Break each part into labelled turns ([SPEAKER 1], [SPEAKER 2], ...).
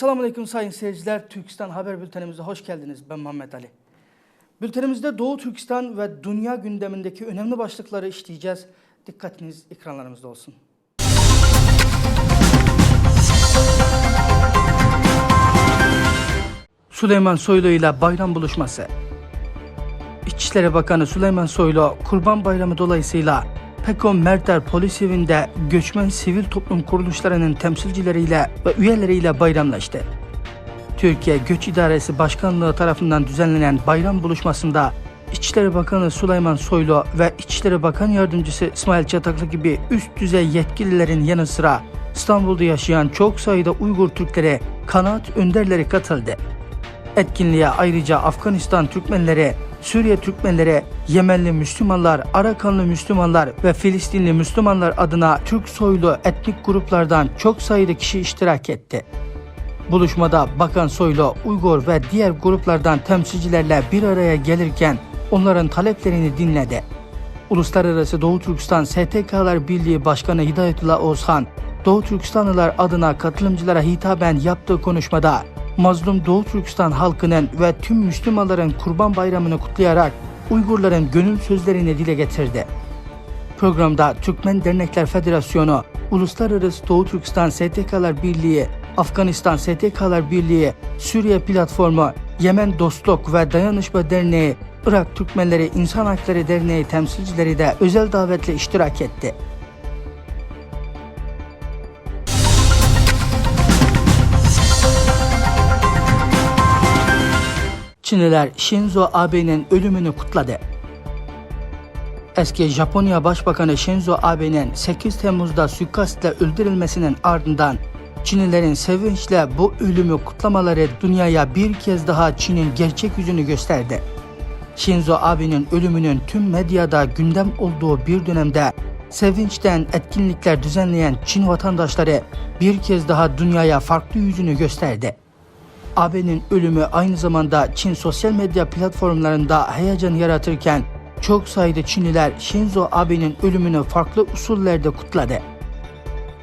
[SPEAKER 1] Esselamu Aleyküm sayın seyirciler. Türkistan Haber Bültenimize hoş geldiniz. Ben Muhammed Ali. Bültenimizde Doğu Türkistan ve dünya gündemindeki önemli başlıkları işleyeceğiz. Dikkatiniz ekranlarımızda olsun. Süleyman Soylu ile bayram buluşması. İçişleri Bakanı Süleyman Soylu, Kurban Bayramı dolayısıyla Pekon Merter Polis Evi'nde göçmen sivil toplum kuruluşlarının temsilcileriyle ve üyeleriyle bayramlaştı. Türkiye Göç İdaresi Başkanlığı tarafından düzenlenen bayram buluşmasında İçişleri Bakanı Süleyman Soylu ve İçişleri Bakan Yardımcısı İsmail Çataklı gibi üst düzey yetkililerin yanı sıra İstanbul'da yaşayan çok sayıda Uygur Türkleri, kanaat önderleri katıldı. Etkinliğe ayrıca Afganistan Türkmenleri, Suriye Türkmenleri, Yemenli Müslümanlar, Arakanlı Müslümanlar ve Filistinli Müslümanlar adına Türk soylu etnik gruplardan çok sayıda kişi iştirak etti. Buluşmada Bakan Soylu, Uygur ve diğer gruplardan temsilcilerle bir araya gelirken onların taleplerini dinledi. Uluslararası Doğu Türkistan STK'lar Birliği Başkanı Hidayetullah Oğuzhan, Doğu Türkistanlılar adına katılımcılara hitaben yaptığı konuşmada mazlum Doğu Türkistan halkının ve tüm Müslümanların Kurban Bayramı'nı kutlayarak Uygurların gönül sözlerini dile getirdi. Programda Türkmen Dernekler Federasyonu, Uluslararası Doğu Türkistan STK'lar Birliği, Afganistan STK'lar Birliği, Suriye Platformu, Yemen Dostluk ve Dayanışma Derneği, Irak Türkmenleri İnsan Hakları Derneği temsilcileri de özel davetle iştirak etti. Çinliler Shinzo Abe'nin ölümünü kutladı. Eski Japonya Başbakanı Shinzo Abe'nin 8 Temmuz'da suikastle öldürülmesinin ardından Çinlilerin sevinçle bu ölümü kutlamaları dünyaya bir kez daha Çin'in gerçek yüzünü gösterdi. Shinzo Abe'nin ölümünün tüm medyada gündem olduğu bir dönemde sevinçten etkinlikler düzenleyen Çin vatandaşları bir kez daha dünyaya farklı yüzünü gösterdi. AB'nin ölümü aynı zamanda Çin sosyal medya platformlarında heyecan yaratırken çok sayıda Çinliler Shinzo Abe'nin ölümünü farklı usullerde kutladı.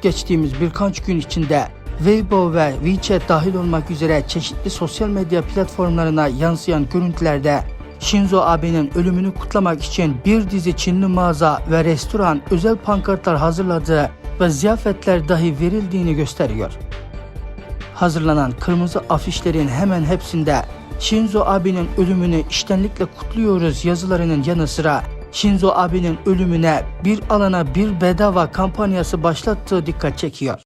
[SPEAKER 1] Geçtiğimiz birkaç gün içinde Weibo ve WeChat dahil olmak üzere çeşitli sosyal medya platformlarına yansıyan görüntülerde Shinzo Abe'nin ölümünü kutlamak için bir dizi Çinli mağaza ve restoran özel pankartlar hazırladığı ve ziyafetler dahi verildiğini gösteriyor hazırlanan kırmızı afişlerin hemen hepsinde Shinzo Abe'nin ölümünü iştenlikle kutluyoruz yazılarının yanı sıra Shinzo Abe'nin ölümüne bir alana bir bedava kampanyası başlattığı dikkat çekiyor.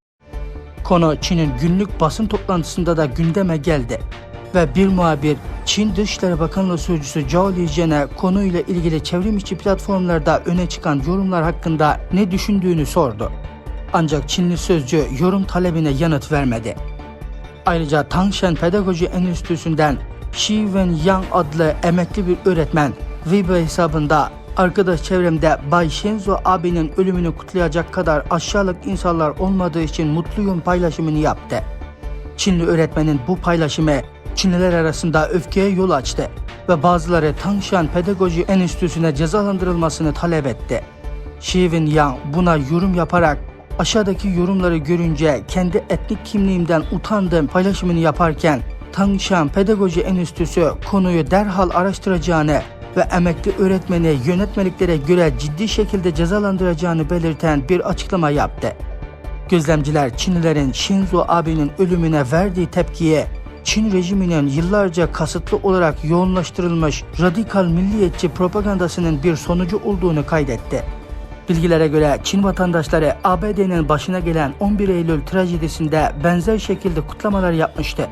[SPEAKER 1] Konu Çin'in günlük basın toplantısında da gündeme geldi ve bir muhabir Çin Dışişleri Bakanlığı Sözcüsü Zhao Lijian'e konuyla ilgili çevrim içi platformlarda öne çıkan yorumlar hakkında ne düşündüğünü sordu. Ancak Çinli sözcü yorum talebine yanıt vermedi. Ayrıca Tangshan Pedagoji Enstitüsü'nden Shi Wen Yang adlı emekli bir öğretmen Weibo hesabında arkadaş çevremde Bay Shinzo abinin ölümünü kutlayacak kadar aşağılık insanlar olmadığı için mutluyum paylaşımını yaptı. Çinli öğretmenin bu paylaşımı Çinliler arasında öfkeye yol açtı ve bazıları Tangshan Pedagoji Enstitüsü'ne cezalandırılmasını talep etti. Wen Yang buna yorum yaparak Aşağıdaki yorumları görünce kendi etnik kimliğimden utandım paylaşımını yaparken Tangshan Pedagoji Enstitüsü konuyu derhal araştıracağını ve emekli öğretmeni yönetmeliklere göre ciddi şekilde cezalandıracağını belirten bir açıklama yaptı. Gözlemciler Çinlilerin Shinzo Abe'nin ölümüne verdiği tepkiye Çin rejiminin yıllarca kasıtlı olarak yoğunlaştırılmış radikal milliyetçi propagandasının bir sonucu olduğunu kaydetti. Bilgilere göre Çin vatandaşları ABD'nin başına gelen 11 Eylül trajedisinde benzer şekilde kutlamalar yapmıştı.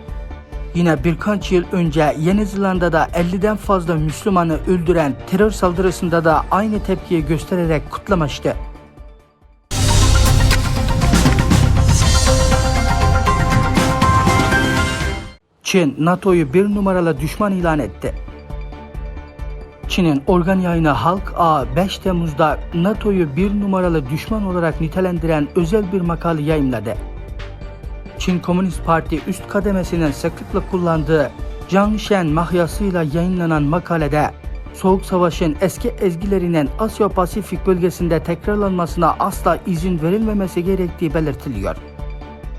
[SPEAKER 1] Yine birkaç yıl önce Yeni Zelanda'da 50'den fazla Müslümanı öldüren terör saldırısında da aynı tepkiyi göstererek kutlamıştı. Çin, NATO'yu bir numaralı düşman ilan etti. Çin'in organ yayını Halk Ağı 5 Temmuz'da NATO'yu bir numaralı düşman olarak nitelendiren özel bir makale yayımladı. Çin Komünist Parti üst kademesinin sıklıkla kullandığı Zhang Shen mahyasıyla yayınlanan makalede Soğuk Savaş'ın eski ezgilerinin Asya Pasifik bölgesinde tekrarlanmasına asla izin verilmemesi gerektiği belirtiliyor.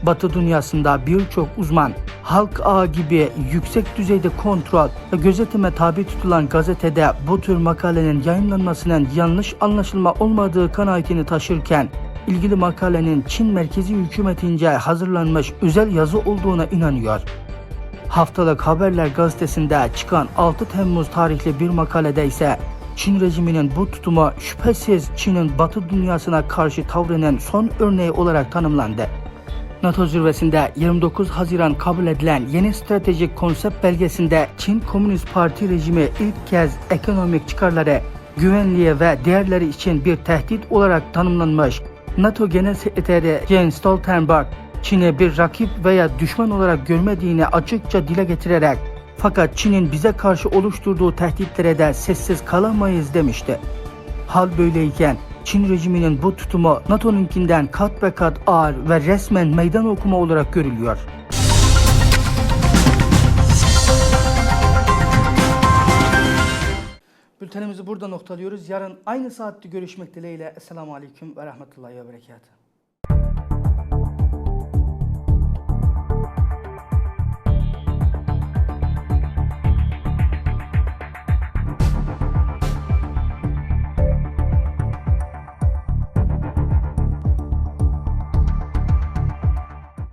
[SPEAKER 1] Batı dünyasında birçok uzman halk ağı gibi yüksek düzeyde kontrol ve gözetime tabi tutulan gazetede bu tür makalenin yayınlanmasının yanlış anlaşılma olmadığı kanaatini taşırken ilgili makalenin Çin merkezi hükümetince hazırlanmış özel yazı olduğuna inanıyor. Haftalık Haberler gazetesinde çıkan 6 Temmuz tarihli bir makalede ise Çin rejiminin bu tutumu şüphesiz Çin'in Batı dünyasına karşı tavrının son örneği olarak tanımlandı. NATO zirvesinde 29 Haziran kabul edilen yeni stratejik konsept belgesinde Çin Komünist Parti rejimi ilk kez ekonomik çıkarları, güvenliği ve değerleri için bir tehdit olarak tanımlanmış. NATO Genel Sekreteri Jens Stoltenberg, Çin'i bir rakip veya düşman olarak görmediğini açıkça dile getirerek fakat Çin'in bize karşı oluşturduğu tehditlere de sessiz kalamayız demişti. Hal böyleyken Çin rejiminin bu tutumu NATO'nunkinden kat ve kat ağır ve resmen meydan okuma olarak görülüyor. Bültenimizi burada noktalıyoruz. Yarın aynı saatte görüşmek dileğiyle. Esselamu Aleyküm ve Rahmetullahi ve Berekatuhu.